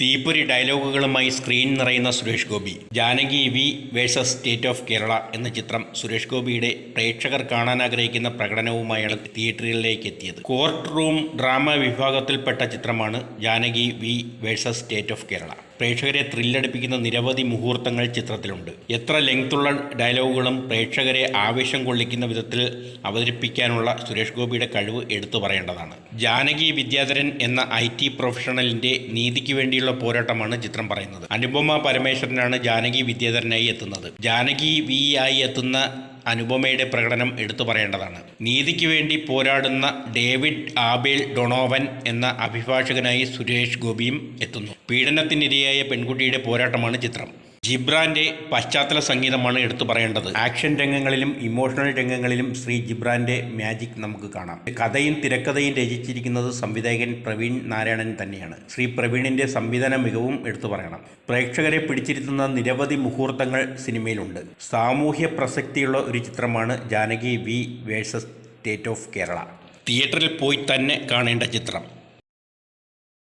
തീപ്പൊരി ഡയലോഗുകളുമായി സ്ക്രീൻ നിറയുന്ന Suresh Gopi. Janaki V versus state of Kerala എന്ന ചിത്രം സുരേഷ് ഗോപിയുടെ പ്രേക്ഷകർ കാണാൻ ആഗ്രഹിക്കുന്ന പ്രകടനവുമായാണ് തിയേറ്ററുകളിലേക്ക് എത്തിയത്. കോർട്ട് റൂം ഡ്രാമ വിഭാഗത്തിൽപ്പെട്ട ചിത്രമാണ് Janaki V versus state of Kerala. പ്രേക്ഷകരെ ത്രില്ലടിപ്പിക്കുന്ന നിരവധി മുഹൂർത്തങ്ങൾ ചിത്രത്തിലുണ്ട്. എത്ര ലെങ്ത്തുള്ള ഡയലോഗുകളും പ്രേക്ഷകരെ ആവേശം കൊള്ളിക്കുന്ന വിധത്തിൽ അവതരിപ്പിക്കാനുള്ള സുരേഷ് ഗോപിയുടെ കഴിവ് എടുത്തു പറയേണ്ടതാണ്. ജാനകി വിദ്യാധരൻ എന്ന ഐ ടി പ്രൊഫഷണലിന്റെ നീതിക്ക് വേണ്ടിയുള്ള പോരാട്ടമാണ് ചിത്രം പറയുന്നത്. അനുപമ പരമേശ്വരനാണ് ജാനകി വിദ്യാധരനായി എത്തുന്നത്. ജാനകി വി ആയി എത്തുന്ന അനുപമയുടെ പ്രകടനം എടുത്തു പറയേണ്ടതാണ്. നീതിക്ക് വേണ്ടി പോരാടുന്ന ഡേവിഡ് ആബേൽ ഡൊണോവൻ എന്ന അഭിഭാഷകനായി സുരേഷ് ഗോപിയും എത്തുന്നു. പീഡനത്തിനിരയായ പെൺകുട്ടിയുടെ പോരാട്ടമാണ് ചിത്രം. ജിബ്രാന്റെ പശ്ചാത്തല സംഗീതമാണ് എടുത്തു പറയേണ്ടത്. ആക്ഷൻ രംഗങ്ങളിലും ഇമോഷണൽ രംഗങ്ങളിലും ശ്രീ ജിബ്രാന്റെ മാജിക് നമുക്ക് കാണാം. കഥയും തിരക്കഥയും രചിച്ചിരിക്കുന്നത് സംവിധായകൻ പ്രവീൺ നാരായണൻ തന്നെയാണ്. ശ്രീ പ്രവീണിന്റെ സംവിധാന മികവും എടുത്തു പറയണം. പ്രേക്ഷകരെ പിടിച്ചിരുത്തുന്ന നിരവധി മുഹൂർത്തങ്ങൾ സിനിമയിലുണ്ട്. സാമൂഹ്യ പ്രസക്തിയുള്ള ഒരു ചിത്രമാണ് Janaki V versus state of Kerala. തിയേറ്ററിൽ പോയി തന്നെ കാണേണ്ട ചിത്രം.